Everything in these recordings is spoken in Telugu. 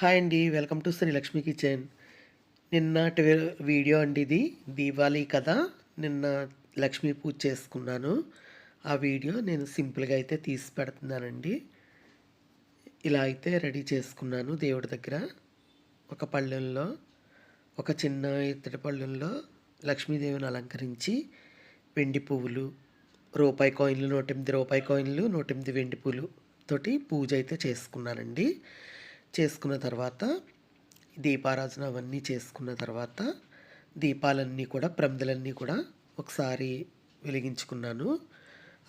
హాయ్ అండి welcome to Sri Lakshmi kitchen. నిన్నటి వీడియో అండి ఇది దీపావళి కదా నిన్న లక్ష్మీ పూజ చేసుకున్నాను. ఆ వీడియో నేను సింపుల్గా అయితే తీసి పెడుతున్నానండి. ఇలా అయితే రెడీ చేసుకున్నాను దేవుడి దగ్గర. ఒక పళ్ళెంలో ఒక చిన్న ఇత్తడి పళ్ళెంలో లక్ష్మీదేవిని అలంకరించి వెండి పువ్వులు రూపాయి కాయిన్లు నూట ఎనిమిది రూపాయి కాయిన్లు నూట ఎనిమిది వెండి పువ్వులు తోటి పూజ అయితే చేసుకున్నానండి. చేసుకున్న తర్వాత దీపారాధన అవన్నీ చేసుకున్న తర్వాత దీపాలన్నీ కూడా ప్రమిదలన్నీ కూడా ఒకసారి వెలిగించుకున్నాను.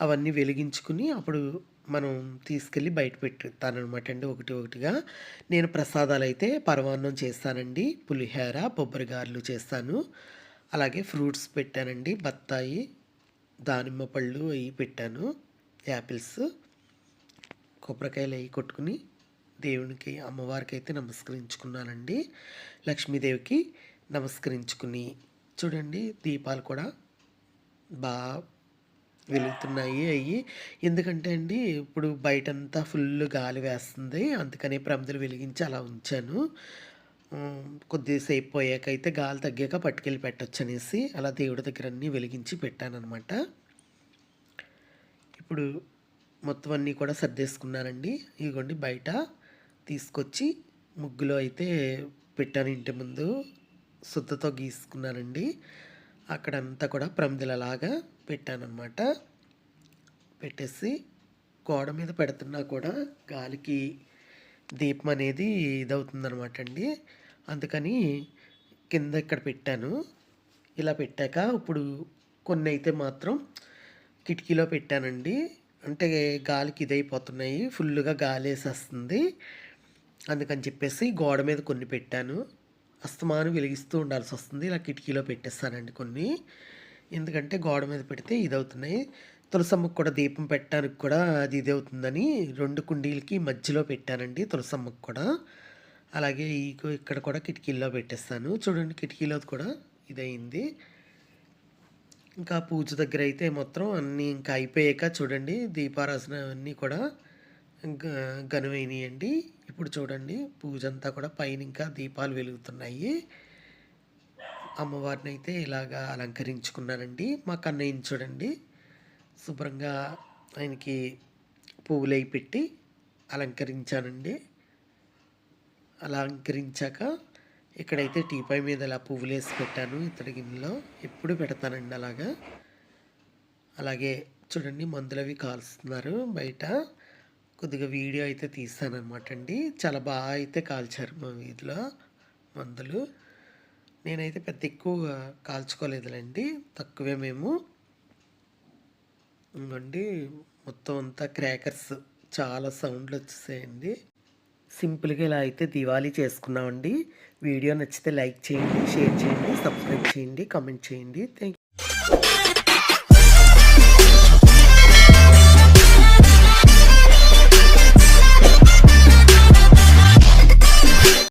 అవన్నీ వెలిగించుకుని అప్పుడు మనం తీసుకెళ్ళి బయట పెట్టిస్తానమాట అండి ఒకటి ఒకటిగా. నేను ప్రసాదాలు అయితే పరమాన్నం చేస్తానండి పులిహోర కొబ్బరిగారెలు చేస్తాను. అలాగే ఫ్రూట్స్ పెట్టానండి బత్తాయి దానిమ్మ పళ్ళు అవి పెట్టాను యాపిల్స్ కొబ్బరికాయలు అవి కొట్టుకుని దేవునికి అమ్మవారికి అయితే నమస్కరించుకున్నానండి. లక్ష్మీదేవికి నమస్కరించుకుని చూడండి దీపాలు కూడా బాగా వెలుగుతున్నాయి అవి ఎందుకంటే అండి ఇప్పుడు బయటంతా ఫుల్ గాలి వేస్తుంది. అందుకని ప్రమిదలు వెలిగించి అలా ఉంచాను. కొద్దిసేపు పోయాక అయితే గాలి తగ్గాక పట్టుకెళ్ళి పెట్టచ్చు అనేసి అలా దేవుడి దగ్గర అన్నీ వెలిగించి పెట్టానమాట ఇప్పుడు మొత్తం అన్నీ కూడా సర్దేసుకున్నానండి. ఇదిగోండి బయట తీసుకొచ్చి ముగ్గులో అయితే పెట్టాను ఇంటి ముందు. శుద్ధతో గీసుకున్నానండి అక్కడంతా కూడా ప్రమిదలలాగా పెట్టానమాట పెట్టేసి గోడ మీద పెడుతున్నా కూడా గాలికి దీపం అనేది ఇదవుతుందనమాట అండి. అందుకని కింద ఇక్కడ పెట్టాను. ఇలా పెట్టాక ఇప్పుడు కొన్ని అయితే మాత్రం కిటికీలో పెట్టానండి. అంటే గాలికి ఇదైపోతున్నాయి. ఫుల్గా గాలి వేసేస్తుంది అందుకని చెప్పేసి గోడ మీద కొన్ని పెట్టాను. అస్తమానం వెలిగిస్తూ ఉండాల్సి వస్తుంది. ఇలా కిటికీలో పెట్టేస్తానండి కొన్ని. ఎందుకంటే గోడ మీద పెడితే ఇది అవుతున్నాయి తులసమ్మకు కూడా దీపం పెట్టడానికి కూడా అది ఇది అవుతుందని రెండు కుండీలకి మధ్యలో పెట్టానండి తులసమ్మకు కూడా. అలాగే ఈ ఇక్కడ కూడా కిటికీల్లో పెట్టేస్తాను. చూడండి కిటికీలో కూడా ఇదయింది. ఇంకా పూజ దగ్గర అయితే మొత్తం అన్నీ ఇంకా అయిపోయాక చూడండి దీపారాధన అన్నీ కూడా గ- ఇప్పుడు చూడండి పూజ అంతా కూడా పైన ఇంకా దీపాలు వెలుగుతున్నాయి. అమ్మవారిని అయితే ఇలాగా అలంకరించుకున్నానండి మా కన్నయ్యని చూడండి శుభ్రంగా ఆయనకి పువ్వులు పెట్టి అలంకరించానండి. అలంకరించాక ఇక్కడైతే టీపై మీద ఇలా పువ్వులు వేసి పెట్టాను ఇతడి గిన్నెలో. ఎప్పుడు పెడతానండి అలాగా. అలాగే చూడండి మందులు అవి కాల్స్తున్నారు బయట. కొద్దిగా వీడియో అయితే తీస్తానమాట అండి. చాలా బాగా అయితే కాల్చారు మా వీధిలో మందులు. నేనైతే పెద్ద ఎక్కువ కాల్చుకోలేదులేండి. తక్కువే మేము. ఇంకండి మొత్తం అంతా క్రాకర్స్ చాలా సౌండ్లు వచ్చేసాయండి. సింపుల్గా ఇలా అయితే దివాళీ చేసుకున్నామండి. వీడియో నచ్చితే లైక్ చేయండి షేర్ చేయండి సబ్స్క్రైబ్ చేయండి కామెంట్ చేయండి. థ్యాంక్